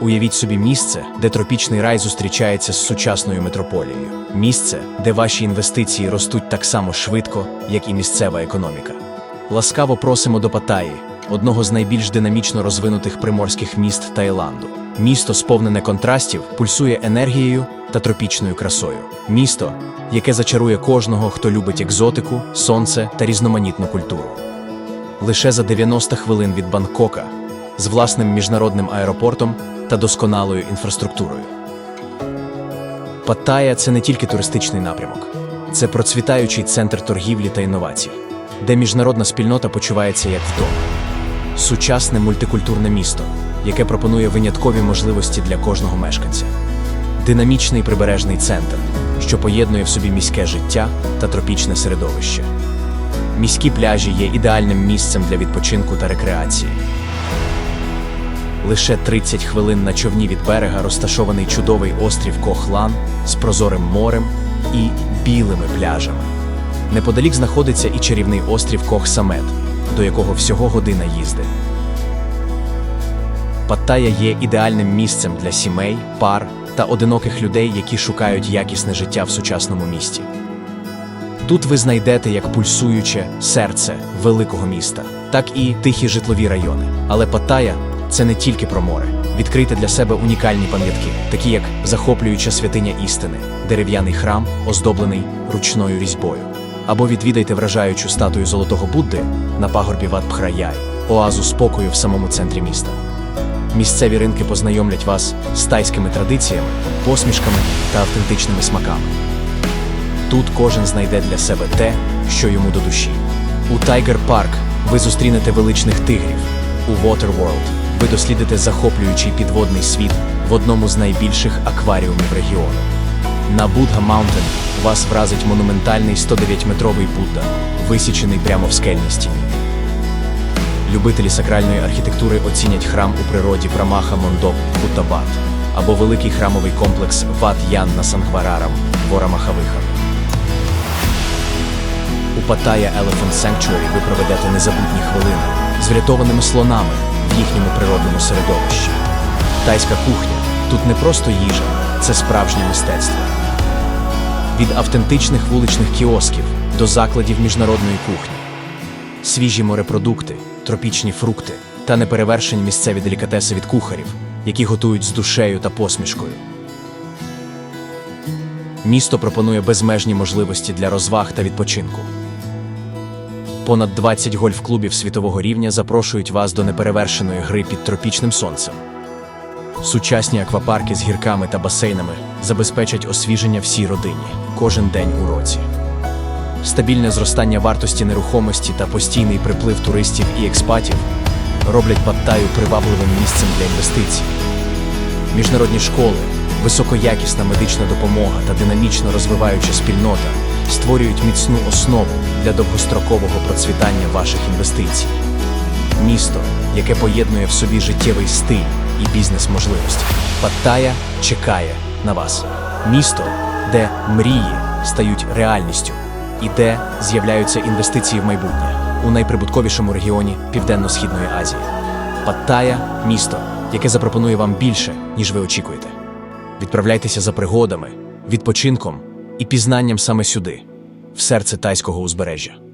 Уявіть собі місце, де тропічний рай зустрічається з сучасною метрополією. Місце, де ваші інвестиції ростуть так само швидко, як і місцева економіка. Ласкаво просимо до Паттайі, одного з найбільш динамічно розвинутих приморських міст Таїланду. Місто, сповнене контрастів, пульсує енергією та тропічною красою. Місто, яке зачарує кожного, хто любить екзотику, сонце та різноманітну культуру. Лише за 90 хвилин від Бангкока з власним міжнародним аеропортом та досконалою інфраструктурою. Паттайя – це не тільки туристичний напрямок, це процвітаючий центр торгівлі та інновацій, де міжнародна спільнота почувається як вдома. Сучасне мультикультурне місто, яке пропонує виняткові можливості для кожного мешканця. Динамічний прибережний центр, що поєднує в собі міське життя та тропічне середовище. Міські пляжі є ідеальним місцем для відпочинку та рекреації. Лише 30 хвилин на човні від берега розташований чудовий острів Кохлан з прозорим морем і білими пляжами. Неподалік знаходиться і чарівний острів Кох-Самет, до якого всього година їзди. Паттайя є ідеальним місцем для сімей, пар та одиноких людей, які шукають якісне життя в сучасному місті. Тут ви знайдете як пульсуюче серце великого міста, так і тихі житлові райони. Але Паттайя – це не тільки про море. Відкрийте для себе унікальні пам'ятки, такі як захоплююча святиня істини, дерев'яний храм, оздоблений ручною різьбою. Або відвідайте вражаючу статую Золотого Будди на пагорбі Ватпхраяй, оазу спокою в самому центрі міста. Місцеві ринки познайомлять вас з тайськими традиціями, посмішками та автентичними смаками. Тут кожен знайде для себе те, що йому до душі. У Тайгер Парк ви зустрінете величних тигрів. У Waterworld ви дослідите захоплюючий підводний світ в одному з найбільших акваріумів регіону. На Будга Маунтен вас вразить монументальний 109-метровий Будда, висічений прямо в скельній стіні. Любителі сакральної архітектури оцінять храм у природі Прамаха Мондоп Кутабат або великий храмовий комплекс Ват Ян на Сангварарам Ворамахавиха. У Паттайя Elephant Sanctuary ви проведете незабутні хвилини з врятованими слонами в їхньому природному середовищі. Тайська кухня тут не просто їжа, це справжнє мистецтво. Від автентичних вуличних кіосків до закладів міжнародної кухні. Свіжі морепродукти, тропічні фрукти та неперевершені місцеві делікатеси від кухарів, які готують з душею та посмішкою. Місто пропонує безмежні можливості для розваг та відпочинку. Понад 20 гольф-клубів світового рівня запрошують вас до неперевершеної гри під тропічним сонцем. Сучасні аквапарки з гірками та басейнами забезпечать освіження всій родині кожен день у році. Стабільне зростання вартості нерухомості та постійний приплив туристів і експатів роблять Паттайю привабливим місцем для інвестицій. Міжнародні школи, високоякісна медична допомога та динамічно розвиваюча спільнота створюють міцну основу для довгострокового процвітання ваших інвестицій. Місто, яке поєднує в собі життєвий стиль і бізнес-можливості. Паттайя чекає на вас. Місто, де мрії стають реальністю і де з'являються інвестиції в майбутнє у найприбутковішому регіоні Південно-Східної Азії. Паттайя місто, яке запропонує вам більше, ніж ви очікуєте. Відправляйтеся за пригодами, відпочинком і пізнанням саме сюди, в серце тайського узбережжя.